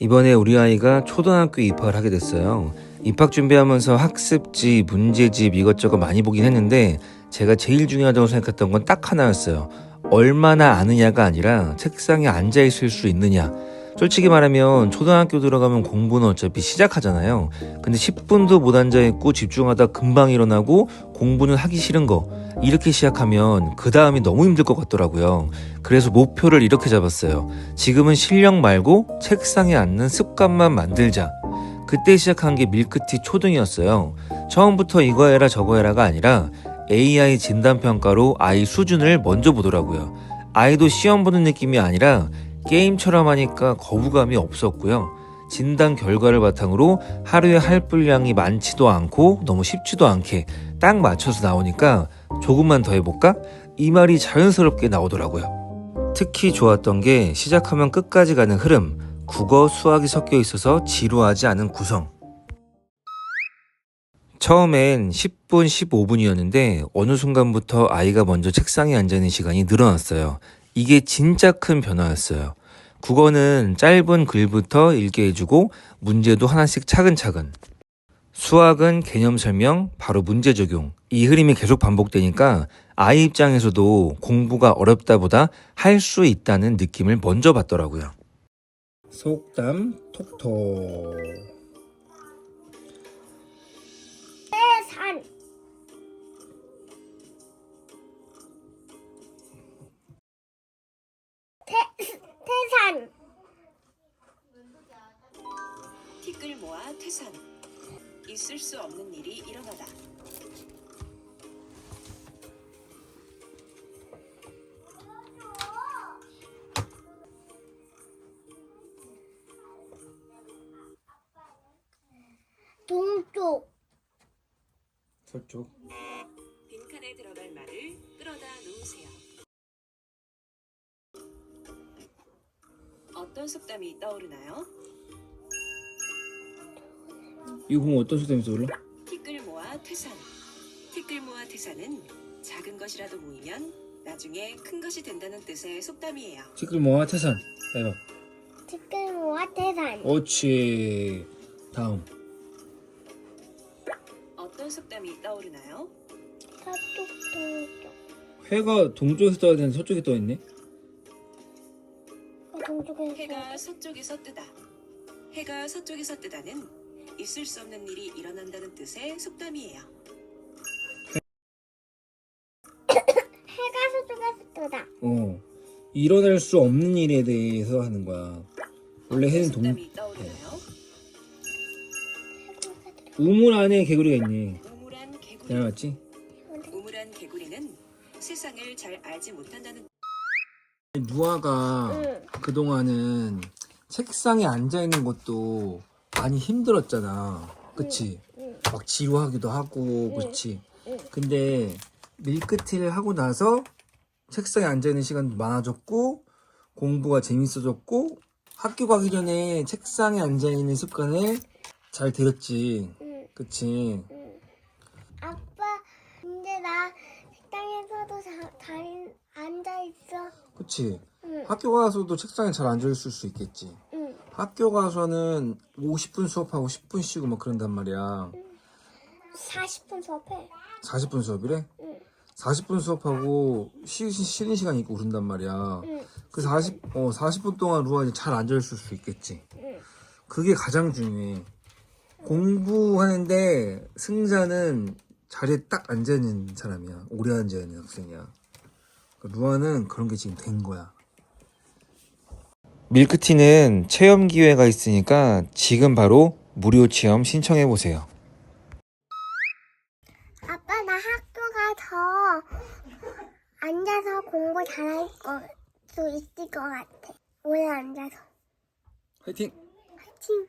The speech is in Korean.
이번에 우리 아이가 초등학교 입학을 하게 됐어요. 입학 준비하면서 학습지, 문제집 이것저것 많이 보긴 했는데 제가 제일 중요하다고 생각했던 건 딱 하나였어요. 얼마나 아느냐가 아니라 책상에 앉아 있을 수 있느냐. 솔직히 말하면 초등학교 들어가면 공부는 어차피 시작하잖아요. 근데 10분도 못 앉아 있고 집중하다 금방 일어나고 공부는 하기 싫은 거. 이렇게 시작하면 그 다음이 너무 힘들 것 같더라고요. 그래서 목표를 이렇게 잡았어요. 지금은 실력 말고 책상에 앉는 습관만 만들자. 그때 시작한 게 밀크티 초등이었어요. 처음부터 이거 해라 저거 해라가 아니라 AI 진단평가로 아이 수준을 먼저 보더라고요. 아이도 시험 보는 느낌이 아니라 게임처럼 하니까 거부감이 없었고요. 진단 결과를 바탕으로 하루에 할 분량이 많지도 않고 너무 쉽지도 않게 딱 맞춰서 나오니까 조금만 더 해볼까? 이 말이 자연스럽게 나오더라고요. 특히 좋았던 게 시작하면 끝까지 가는 흐름, 국어, 수학이 섞여 있어서 지루하지 않은 구성. 처음엔 10분, 15분이었는데 어느 순간부터 아이가 먼저 책상에 앉아 있는 시간이 늘어났어요. 이게 진짜 큰 변화였어요. 국어는 짧은 글부터 읽게 해주고 문제도 하나씩 차근차근. 수학은 개념 설명, 바로 문제 적용. 이 흐름이 계속 반복되니까 아이 입장에서도 공부가 어렵다보다 할 수 있다는 느낌을 먼저 받더라고요. 속담 톡톡. 산 티끌 모아 퇴산. 있을 수 없는 일이 일어나다. 동쪽 서쪽. 빈칸에 들어갈 말을 끌어다 놓으세요. 어떤 속담이 떠오르나요? 이공 어떤 속담에서 올라? 티끌 모아 퇴산. 티끌 모아 퇴산은 작은 것이라도 모이면 나중에 큰 것이 된다는 뜻의 속담이에요. 티끌 모아 태산. 해봐. 티끌 모아 태산 옳지. 다음. 어떤 속담이 떠오르나요? 서쪽 동쪽 회가 동쪽에서 떠야 되는데 서쪽에 떠 있네. 어, 동쪽에서 해가 서쪽에서 뜨다. 해가 서쪽에서 뜨다는 있을 수 없는 일이 일어난다는 뜻의 속담이에요. 해가 뜨다 어. 일어날 수 없는 일에 대해서 하는 거야. 원래 해는 동 속담이 떠오르나요? 우물 안에 개구리가 있네. 우물한 개구리. 잘 맞지? 우물한 개구리는 세상을 잘 알지 못한다는 누아가 응. 그동안은 책상에 앉아 있는 것도 많이 힘들었잖아. 그치? 응. 막 지루하기도 하고, 응. 그치? 응. 근데 밀크티를 하고 나서 책상에 앉아 있는 시간도 많아졌고, 공부가 재밌어졌고, 학교 가기 전에 책상에 앉아 있는 습관을 잘 들였지. 응. 그치? 응. 아빠 근데 나 식당에서도 자, 잘 앉아있어 그치? 응. 학교 가서도 책상에 잘 앉아 있을 수 있겠지. 응. 학교 가서는 50분 수업하고 10분 쉬고 막 그런단 말이야. 40분 수업해 40분 수업이래? 응. 40분 수업하고 쉬, 쉬는 시간 있고 그런단 말이야. 응. 그 40, 어, 40분 동안 루아이 잘 앉아있을 수 있겠지. 응. 그게 가장 중요해. 공부하는데 승자는 자리에 딱 앉아있는 사람이야. 오래 앉아있는 학생이야. 루아는 그런 게 지금 된 거야. 밀크티는 체험 기회가 있으니까 지금 바로 무료 체험 신청해 보세요. 아빠 나 학교 가서 앉아서 공부 잘할 수 있을 것 같아 오래 앉아서 화이팅! 화이팅